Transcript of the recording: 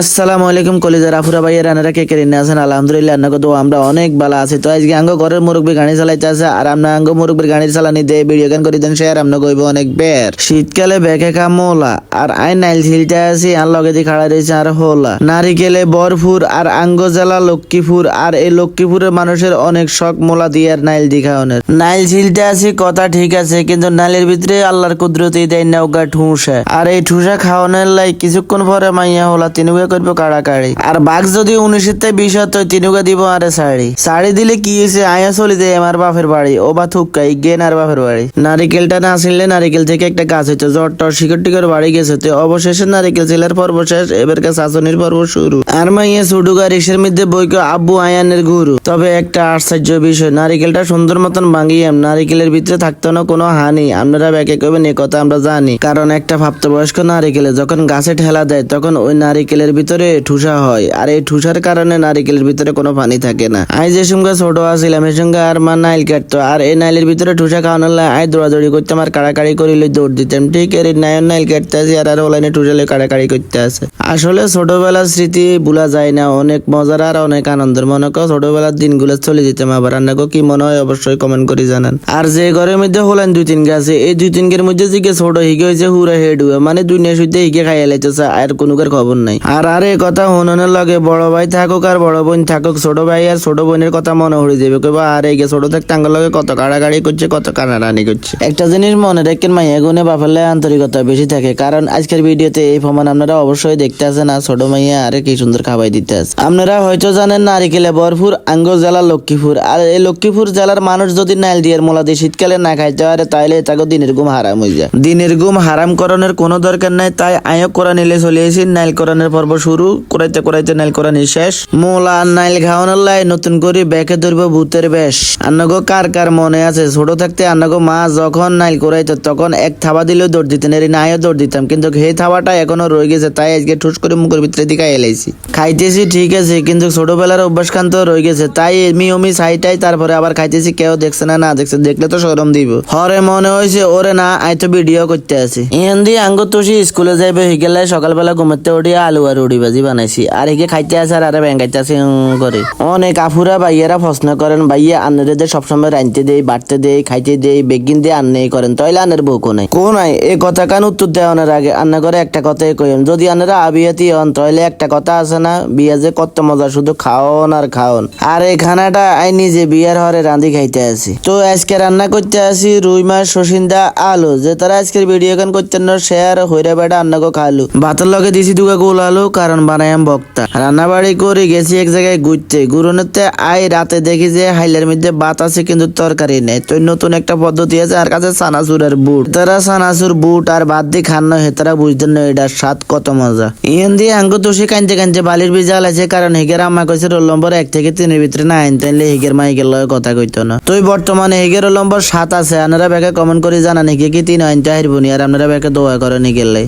আসসালামু আলাইকুম কলিজার আফুরা ভাইয়ের রানারা কে কেড়ে নিয়ে আছেন? আলহামদুলিল্লাহ আন্না তো আমরা অনেক ভালো আছি। তো আজকে আঙ্গ ঘরের মুরব্বী গাড়ি চালাইতে আছে, আর আমরা আঙ্গ মুরব্বীর গাড়ির চালানি দিয়ে ভিডিও গান করে, দেন শেয়ার আমরা কইব অনেক বের। শীতকালে বেকে কামলা আর আই নাইল ঝিলতে আছি, আর লগে দিয়ে খাড়া রয়েছে আর হোলা। নারিকেলে বরফুর, আর আঙ্গ জেলা লক্ষ্মীপুর, আর এই লক্ষ্মীপুরের মানুষের অনেক শখ মোলা দিয়ে আর নাইল দিখাওনের নাইল ঝিলতে আছি, কথা ঠিক আছে, কিন্তু নাইলের ভিতরে আল্লাহর কুদরতি দেয় নৌকা ঠুসা। আর এই ঠুসা খাওয়ানোর লাই কিছুক্ষণ পরে মাইয়া হলা তিনুকা করব কাড়াকাড়ি। আর বাঘ যদি উনিশের থেকে বিশ হয় তো তিনুকা দিব আরে শাড়ি। শাড়ি দিলে কি হয়েছে? আয়া চলে যায় আমার বাপের বাড়ি। ও বা থুকাই গেন আর বাপের বাড়ি। নারিকেলটা না ছিললে নারিকেল থেকে একটা গাছ হইতো। জ্বর টর, শিকড় টিকর বাড়ি গেছে তো অবশেষে নারিকেল ছিলার পর্ব শেষ, এবার কাছে শাসনের পর্ব শুরু। আর মাইয়া সুডুগা রিক্সের মধ্যে বইকে আব্বু আয়ানের গুরু। তবে একটা আশ্চর্য বিষয়, নারিকেলটা সুন্দর মতন ভাঙিয়াম। নারিকেলের ভিতরে থাকতো না কোনো হানি। আপনারা ব্যাকে কবেন এ কথা আমরা জানি। কারণ একটা প্রাপ্তবয়স্ক নারিকেলে যখন গাছে ঠেলা দেয়, তখন ওই নারিকেলের ভিতরে ঠুসা হয়। আর এই ঠুসার কারণে নারিকেলের ভিতরে কোনো পানি থাকে না। আই যে সঙ্গে ছোট আসছিলাম এর সঙ্গে আর মা নাইল কাটতো। আর এই নাইলের ভিতরে ঠুসা খাওয়ানোর লাই আই দৌড়াদৌড়ি করতাম আর কাড়াকাড়ি করিলে দৌড় দিতাম। ঠিক এর নায়ন নাইল কাটতে আসি আর আর ওলাইনে ঠুসালে কাড়াকাড়ি করতে আসে। আসলে ছোটবেলার স্মৃতি ভুলা যায় না। অনেক মজার আর অনেক আনন্দের। মনে করো ছোটবেলার দিনগুলো চলে যেতাম আবার। রান্নাকে কি মনে হয় অবশ্যই কমেন্ট করে জানান। আর যে ঘরের মধ্যে হলেন দুই তিন গাছে, এই দুই তিন গের মধ্যে জিগে ছোট হিগে হয়েছে হুরা হেড হুয়া মানে দুনিয়া সুইতে হিগে খাইয়া লাইতেছে, আর কোনো খবর নাই। আর আর এই কথা হননের লগে বড় ভাই থাকুক আর বড় বোন থাকুক, ছোট ভাই আর ছোট বোনের কথা মনে হয়ে যাবে। কইবা, আর গে ছোট থাকতে আঙ্গল লগে কত কাড়াকাড়ি করছে, কত কানারানি করছে? একটা জিনিস মনে রাখেন মাইয়া গুনে বাফালে আন্তরিকতা বেশি থাকে। কারণ আজকের ভিডিওতে এই প্রমাণ আপনারা অবশ্যই দেখতে আছেন, আর ছোট মাইয়া আরে কি সুন্দর খাবাই দিতে আছে। আপনারা হয়তো জানেন নারিকেলে বরপুর আঙ্গ জেলা লক্ষ্মীপুর। আর এই লক্ষ্মীপুর জেলার মানুষ যদি নাইল দিয়ার মোলা দিয়ে শীতকালে না খাইতে পারে, তাইলে তাকে দিনের ঘুম হারাম হয়ে যায়। দিনের ঘুম হারাম করণের কোনো দরকার নাই, তাই আয়ক করা নিলে চলে এসেছি নাইল করণের পর্ব শুরু। করাইতে করাইতে নাইল করানি শেষ। মোলা আর নাইল খাওয়ানোর লাই নতুন করে ব্যাকে ধরব ভূতের বেশ। আন্নাগো কার কার মনে আছে? ছোট থাকতে আন্নাগো মা যখন নাইল করাইতো তখন এক থাবা দিলেও দৌড় দিতেন এর নাইও দৌড় দিতাম। কিন্তু সেই থাবাটা এখনও রয়ে গেছে, তাই আজকে ঠুস করে মুখের ভিতরে দিকে এলাইছি। খাইতেছি ঠিক আছে, কিন্তু ছোটবেলার অভ্যাস খান তো রয়ে গেছে, তাই এমি অমি সাইটাই তারপরে আবার খাইতেছি, কেউ দেখছে না না দেখছে, দেখলে তো সরম দিব। হরে মনে হয়েছে ওরে না আই তো ভিডিও করতে আছি। দিয়ে আঙ্গ তুষি স্কুলে যাইবে হিগেলে সকালবেলা ঘুমাতে উঠি আলু আর। উড়ি বাজি বানাইছি। আর হিগে খাইতে আছে আর আরে ব্যাঙ্গাইতে আছে করে। অনেক আফুরা ভাইয়েরা প্রশ্ন করেন, ভাইয়া, আন্নারে সবসময় রাঁধতে দেই, বাড়তে দেই, খাইতে দেই, বেগিন দিয়ে আন্নাই করেন, তাইলে আন্নের বউ কোনাই কোনাই এ কথা কান উত্তর দেওয়ানোর আগে। আন্না করে একটা কথাই কইম যদি আন্নারা আবিয়াতি হন তাহলে একটা কথা আছে না, বিয়া যে কত মজা, শুধু খাওন আর খাওন। আর এই খানাটা আই নিজে বিয়ার হরে রাঁধি খাইতে আসি তো আজকে রান্না করতে আসি রুই মাছ শসিন্দা আলু। যে তারা আজকের ভিডিও গান করতেন শেয়ার হইরা বেটা আন্নাকে খালু ভাতের লগে দিছি দুগা গোল আলু কারণ বানায়াম বক্তা। রান্না বাড়ি করে গেছি এক জায়গায় ঘুরতে। ঘুরনোতে আই রাতে দেখি যে হাইলের মধ্যে ভাত আছে, কিন্তু তরকারি নেই। তো নতুন একটা পদ্ধতি আছে, আর কাছে সানাচুর আর বুট। তারা সানাচুর বুট আর ভাত দিয়ে খান না, হেতারা বুঝতেন না এটার স্বাদ কত মজা। ইহান দিয়ে আঙ্গ তুষি কানতে কানতে বালির বীজা আছে কারণ হেগের আম্মা কইছে, রোল নম্বর এক থেকে তিনের ভিতরে না আইন, তাইলে হেগের মা হেগের লগে কথা কইতো না। তুই বর্তমানে হেগের রোল নম্বর সাত আছে। আপনারা ব্যাগে কমেন্ট করে জানান, হেগে কি তিন আইনটা হারবনি আর আপনারা ব্যাগে দোয়া করেন হেগের লাই।